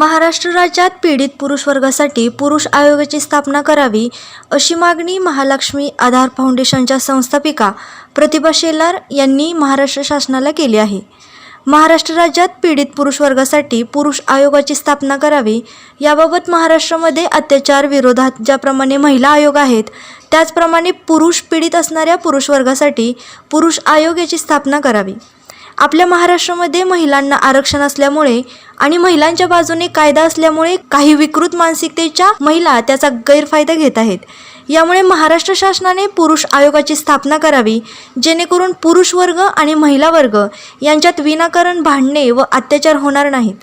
महाराष्ट्र राज्यात पीडित पुरुष वर्गासाठी पुरुष आयोगाची स्थापना करावी अशी मागणी महालक्ष्मी आधार फाउंडेशनच्या संस्थापिका प्रतिभा शेलार यांनी महाराष्ट्र शासनाला केली आहे. महाराष्ट्र राज्यात पीडित पुरुष वर्गासाठी पुरुष आयोगाची स्थापना करावी याबाबत महाराष्ट्रामध्ये अत्याचार विरोधात ज्याप्रमाणे महिला आयोग आहेत त्याचप्रमाणे पुरुष पीडित असणाऱ्या पुरुष वर्गासाठी पुरुष आयोग याची स्थापना करावी. आपल्या महाराष्ट्रामध्ये महिलांना आरक्षण असल्यामुळे आणि महिलांच्या बाजूने कायदा असल्यामुळे काही विकृत मानसिकतेच्या महिला त्याचा गैरफायदा घेत आहेत. यामुळे महाराष्ट्र शासनाने पुरुष आयोगाची स्थापना करावी जेणेकरून पुरुष वर्ग आणि महिला वर्ग यांच्यात विनाकारण भांडणे व अत्याचार होणार नाहीत.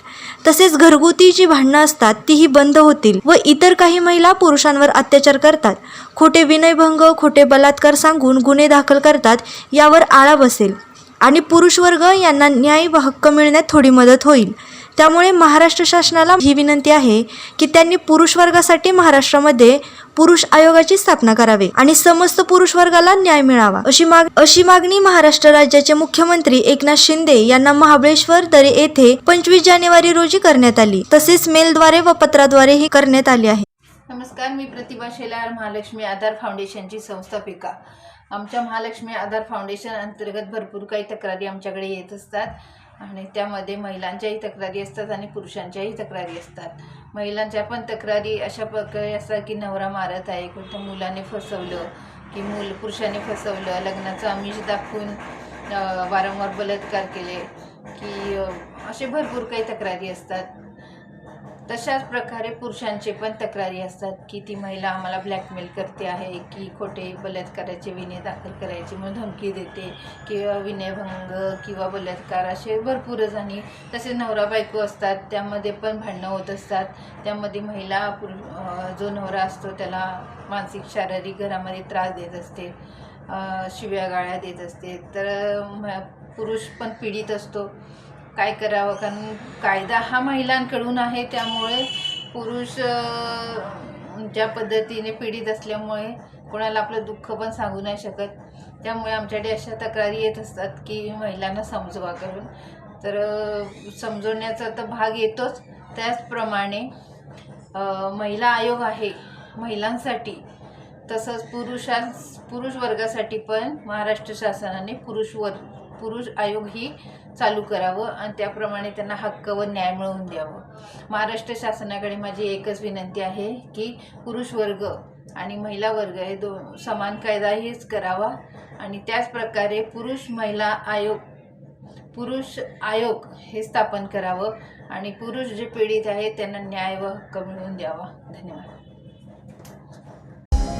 तसेच घरगुती जी भांडणं असतात तीही बंद होतील व इतर काही महिला पुरुषांवर अत्याचार करतात. खोटे विनयभंग खोटे बलात्कार सांगून गुन्हे दाखल करतात यावर आळा बसेल. आणि पुरुष वर्ग यांना न्याय व हक्क मिळण्यात थोडी मदत होईल. त्यामुळे महाराष्ट्र शासनाला ही विनंती आहे की त्यांनी पुरुष वर्गासाठी महाराष्ट्रामध्ये पुरुष आयोगाची स्थापना करावी आणि समस्त पुरुष वर्गाला न्याय मिळावा. अशी माग अशी मागणी महाराष्ट्र राज्याचे मुख्यमंत्री एकनाथ शिंदे यांना महाबळेश्वर दरे येथे पंचवीस जानेवारी रोजी करण्यात आली. तसेच मेलद्वारे व पत्राद्वारेही करण्यात आली आहे. नमस्कार मी प्रतिभा शेलार महालक्ष्मी आधार फाउंडेशनची संस्थापिका आमच्या महालक्ष्मी आधार फाउंडेशन अंतर्गत भरपूर काही तक्रारी आमच्याकडे येत असतात आणि त्यामध्ये महिलांच्याही तक्रारी असतात आणि पुरुषांच्याही तक्रारी असतात. महिलांच्या पण तक्रारी अशा प्रकारे असतात की नवरा मारत आहे कोणत्या मुलाने फसवलं की मूल पुरुषाने फसवलं लग्नाचं आमिष दाखवून वारंवार बलात्कार केले की असे भरपूर काही तक्रारी असतात. तशाच प्रकारे पुरुषांचे पण तक्रारी असतात की ती महिला आम्हाला ब्लॅकमेल करते आहे की खोटे बलात्काराचे विनय दाखल करायचे म्हणून धमकी देते किंवा विनयभंग किंवा बलात्कार असे भरपूरच आणि तसे नवरा बायको असतात त्यामध्ये पण भांडणं होत असतात. त्यामध्ये महिला पुरु जो नवरा असतो त्याला मानसिक शारीरिक घरामध्ये त्रास देत असते शिव्या गाळ्या देत असते. तर पुरुष पण पीडित असतो. काय करावं? कारण कायदा हा महिलांकडून आहे त्यामुळे पुरुष ज्या पद्धतीने पीडित असल्यामुळे कोणाला आपलं दुःख पण सांगू नाही शकत. त्यामुळे आमच्याकडे अशा तक्रारी येत असतात की महिलांना समजवा करून. तर समजवण्याचा तर भाग येतोच. त्याचप्रमाणे महिला आयोग आहे महिलांसाठी. तसंच पुरुषां पुरुष वर्गासाठी पण महाराष्ट्र शासनाने पुरुष वर्ग पुरुष आयोग ही चालू करावं आणि त्याप्रमाणे त्यांना हक्क व न्याय मिळवून द्यावं. महाराष्ट्र शासनाकडे माझी एकच विनंती आहे की पुरुष वर्ग आणि महिला वर्ग हे दो समान कायदा हेच करावा आणि त्याचप्रकारे पुरुष महिला आयोग पुरुष आयोग हे स्थापन करावं आणि पुरुष जे पीडित आहेत त्यांना न्याय व हक्क मिळवून द्यावा. धन्यवाद.